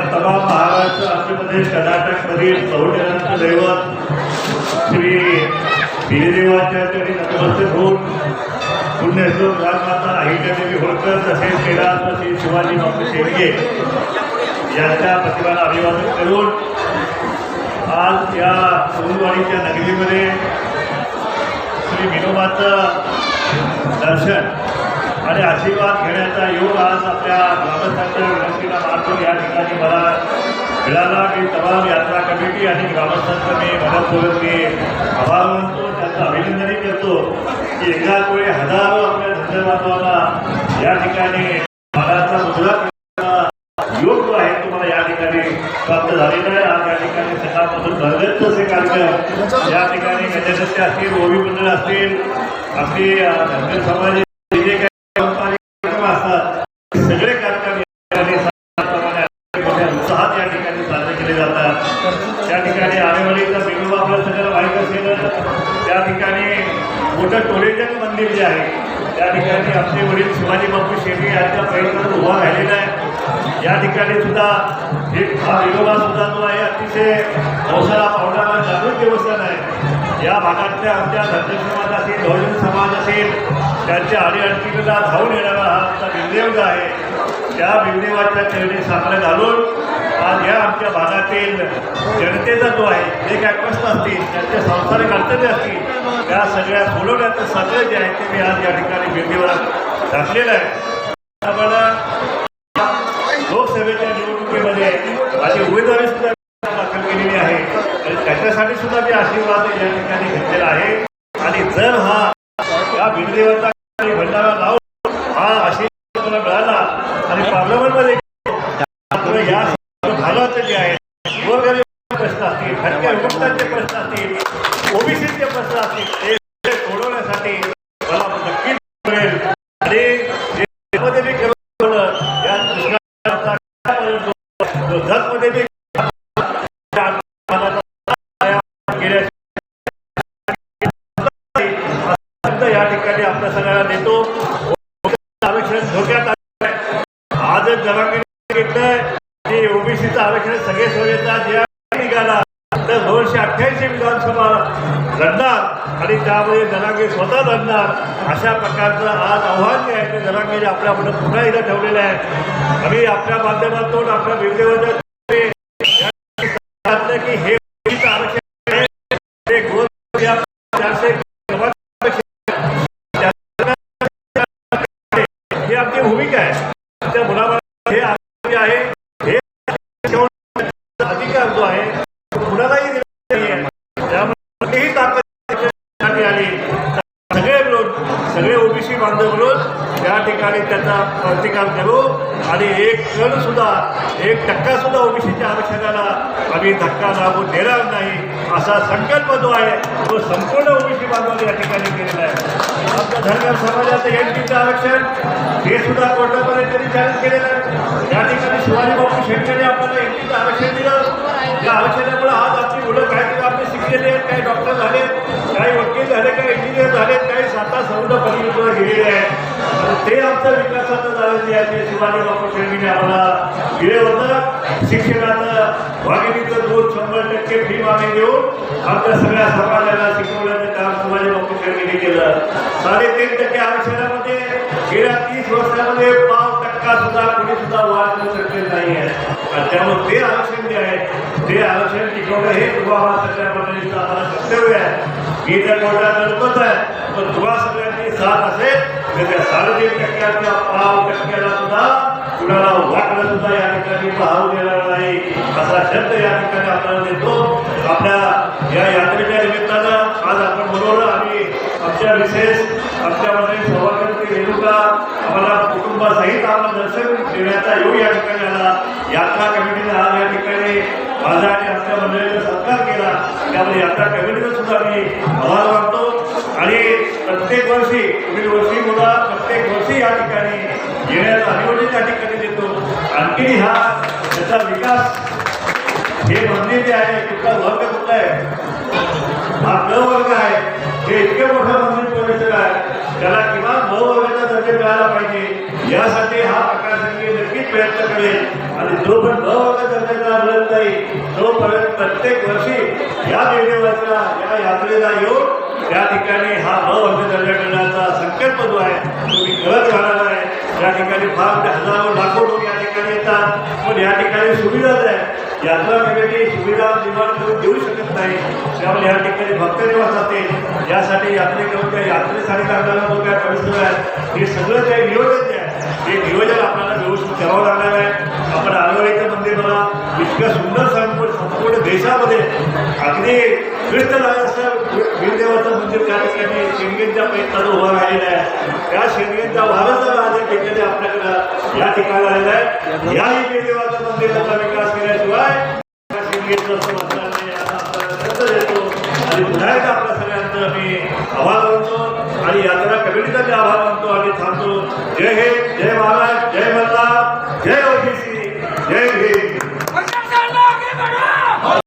या तमाम महाराष्ट्र आंध्र प्रदेश कर्नाटकमधील चौटेरांचं दैवत श्री वीरदेवाच्या त्यांनी नतमस्तक होऊन पुण्यश्लोक राजमाता अहिल्यादेवी होळकर तसेच केदार श्री शिवाजी बापू शेडगे यांच्या प्रतिभाला अभिवादन करून आज या सोनवाडीच्या नगरीमध्ये श्री विनोबाचं दर्शन आणि आशीर्वाद घेण्याचा योग आज आपल्या ग्रामस्थांच्या विनंतीला मार्फत या ठिकाणी मला मिळाला. की तमाम यात्रा कमिटी आणि ग्रामस्थांचा मी मनपूर्वक मी आभार मानतो. त्यांचं अभिनंदनही करतो की एकाच वेळी हजारो आपल्या धंदेबांधवांना या ठिकाणी मानाचा मुद्रा योग जो आहे तुम्हाला या ठिकाणी प्राप्त झालेला आहे. आज या ठिकाणी सकाळपासून भरगत असे कार्यक्रम या ठिकाणी गणेशस्य असतील ओबी मंडळ असतील आपली धनगर समाज जे काही पारंपरिक कार्यक्रम असतात ते सगळे कार्यक्रम या ठिकाणी साधारणपणे मोठ्या उत्साहात या ठिकाणी साजरे केले जातात त्या ठिकाणी आरेवाडीचं बिंदू आपल्या असेल त्या ठिकाणी मोठं टोलेजन मंदिर जे आहे त्या ठिकाणी आमचे वडील शिवाजी बापू शेट्टी यांच्या प्रयत्नातून उभा राहिलेला आहे. या ठिकाणी सुद्धा एक हा विरोधा सुद्धा जो आहे अतिशय पावसाळा पावणारा जागृत देवस्थान आहे. या भागातल्या आमच्या धर्म समाज असेल बहुजन समाज असेल त्यांच्या अडीअडचणीला धावून येणारा हा आमचा बिंदेव जो आहे त्या बिंदेवाच्या चरणी साखरं घालून आज या आमच्या भागातील जनतेचा जो आहे जे काय कष्ट असतील त्यांचे संसारिक अडचणी असतील त्या सगळ्या सोडवण्याचं सगळे जे आहे ते मी आज या ठिकाणी बिंदेवर घातलेलं आहे. आम्हाला लोकसभेच्या निवडणुकीमध्ये माझी उमेदवारी सुद्धा दाखल केलेली आहे. आणि त्याच्यासाठी सुद्धा मी आशीर्वाद या ठिकाणी घेतलेला आहे. आणि जर हा या भिडदेवाचा भंडारा लावून हा आशीर्वाद मला मिळाला आणि पार्लमेंटमध्ये तर या जे आहे गोरगरीब प्रश्न असतील भटक्या विमुक्तांचे प्रश्न असतील ओबीसीचे प्रश्न असतील ते सोडवण्यासाठी मला नक्कीच मिळेल. आणि जे त्यामध्ये मी केलं या दुष्काळाचा जो मी या ठिकाणी आपल्या सगळ्यांना देतो. आरक्षण धोक्यात आलं आहे. आजच जनांगीने घेतलंय की ओबीसीचं आरक्षण सगळे सोयीचा ज्या निघाला तर दोनशे अठ्ठ्याऐंशी विधानसभा लढणार आणि त्यामध्ये जनांगे स्वतः लढणार अशा प्रकारचं आज आव्हान जे आहे ते जनांगेने आपल्यापुढे पुन्हा एकदा ठेवलेलं आहे. आम्ही आपल्या माध्यमातून आपल्या विविधेवर की हे आरक्षण आहे. ते गोर चारशे ही आमची भूमिका आहे. त्या मुलाला हे आरोग्य आहे. हे अधिकार जो आहे तो कुणालाही दिलेला नाही आहे त्यामुळे कुठलीही ताकद ठिकाणी आली तर सगळे मिळून सगळे ओबीसी बांधव या त्या ठिकाणी त्याचा प्रतिकार करू आणि एक कण सुद्धा एक टक्का सुद्धा ओबीसीच्या आरक्षणाला आम्ही धक्का लागू देणार नाही असा संकल्प जो आहे तो संपूर्ण ओबीसी बांधवांनी या ठिकाणी केलेला आहे. आमच्या धनगर समाजाचं एनटीचं आरक्षण हे सुद्धा कोर्टापर्यंत त्यांनी चॅलेंज केलेलं आहे. या ठिकाणी शिवाजी बापू आपल्याला एनटीचं आरक्षण दिलं. त्या आरक्षणामुळे आज आपली मुलं काहीतरी आपले शिकलेले आहेत काही डॉक्टर आणि विकासाचं झालं जे ते शिवाजी बापू शेळकीने आम्हाला दिले होतं. शिक्षणाचं वाघिणीचं दोन शंभर टक्के फी मागे देऊन आमच्या सगळ्या समाजाला शिकवण्याचं काम शिवाजी बापू शेळकीने केलं. साडेतीन टक्के आरक्षणामध्ये गेल्या तीस वर्षामध्ये पाव टक्का सुद्धा कुणी सुद्धा वाढ करू शकले नाही आहे. त्यामुळे ते आरक्षण जे आहे ते आरक्षण टिकवणं हे तुम्हाला सगळ्या मंडळीचं आम्हाला कर्तव्य आहे. मी त्या कोर्टात लढतोच आहे पण तुम्हा सगळ्यांनी साथ असेल तर साडेतीन टक्क्याच्या पाव टक्क्याला सुद्धा कुणाला वाटलं सुद्धा या ठिकाणी पाहू देणार नाही. असा शब्द या ठिकाणी आपल्याला देतो. आपल्या या यात्रेच्या निमित्तानं आज आपण बरोबर आणि आमच्या विशेष आमच्यामध्ये सभापती रेणुका आम्हाला कुटुंबासहित आम्हाला दर्शन देण्याचा योग या ठिकाणी आला. यात्रा कमिटीने आज या ठिकाणी माझा आणि आमच्या मंडळीचा सत्कार केला. त्यामुळे यात्रा कमिटीचा सुद्धा मी आभार मानतो. आणि प्रत्येक वर्षी पुढील वर्षी मुला प्रत्येक वर्षी या ठिकाणी येण्याचा अनिवार्य त्या ठिकाणी देतो. आणखी हा त्याचा विकास हे मंदिर जे आहे कुठला वर्ग कुठला आहे? हा क वर्ग आहे. हे इतके मोठं मंदिर परिसर आहे. त्याला किमान ब वर्गाचा दर्जा मिळाला पाहिजे. यासाठी हा प्रकाश नक्कीच प्रयत्न करेल. आणि जो पण ब वर्गाचा दर्जा मिळत नाही तोपर्यंत प्रत्येक वर्षी या देवदेवाच्या या यात्रेला येऊन त्या ठिकाणी हा ब वर्ग संकल्प जो आहे तो मी करत राहणार आहे. या ठिकाणी फार हजारो लाखो लोक या ठिकाणी येतात. पण या ठिकाणी सुविधाच आहे यात्रा कमिटी सुविधा निर्माण करून देऊ शकत नाही. त्यामुळे या ठिकाणी भक्त निवास असेल यासाठी यात्रेकरून त्या यात्रेसाठी लागणारा जो काय परिसर आहे हे सगळं जे नियोजन जे आहे हे नियोजन आपल्याला व्यवस्थित करावं लागणार आहे. आपण आरोग्याचं मंदिर बघा. इतकं सुंदर संपूर्ण संपूर्ण देशामध्ये अगदी कृष्ण वीरदेवाचं मंदिर त्या ठिकाणी शेंगेंच्या प्रयत्नानं उभा राहिलेलं आहे त्या शेंगेंचा वारसा आज या ठिकाणी आपल्याकडं या ठिकाणी आलेला आहे. याही वीरदेवाचं मंदिराचा विकास केल्याशिवाय देतो. आणि पुन्हा एकदा आपल्या सगळ्यांचं मी आभार मानतो आणि यात्रा कमिटीचा मी आभार मानतो आणि थांबतो. जय हे जय महाराज जय मल्हार. जय